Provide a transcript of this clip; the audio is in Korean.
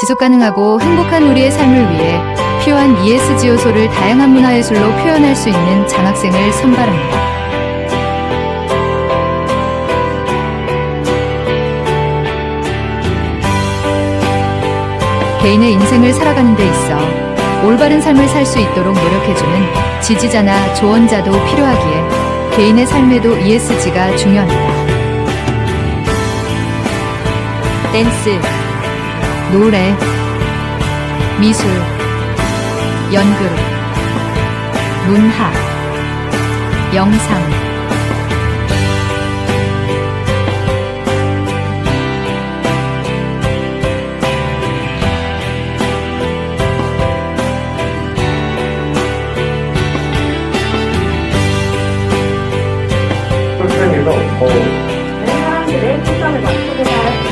지속 가능하고 행복한 우리의 삶을 위해 필요한 ESG 요소를 다양한 문화예술로 표현할 수 있는 장학생을 선발합니다. 개인의 인생을 살아가는 데 있어 올바른 삶을 살 수 있도록 노력해주는 지지자나 조언자도 필요하기에 개인의 삶에도 ESG가 중요합니다. 댄스, 노래, 미술, 연극, 문학, 영상. 출판에서 어. 뭐 사람들의 추천을 맞추고 살았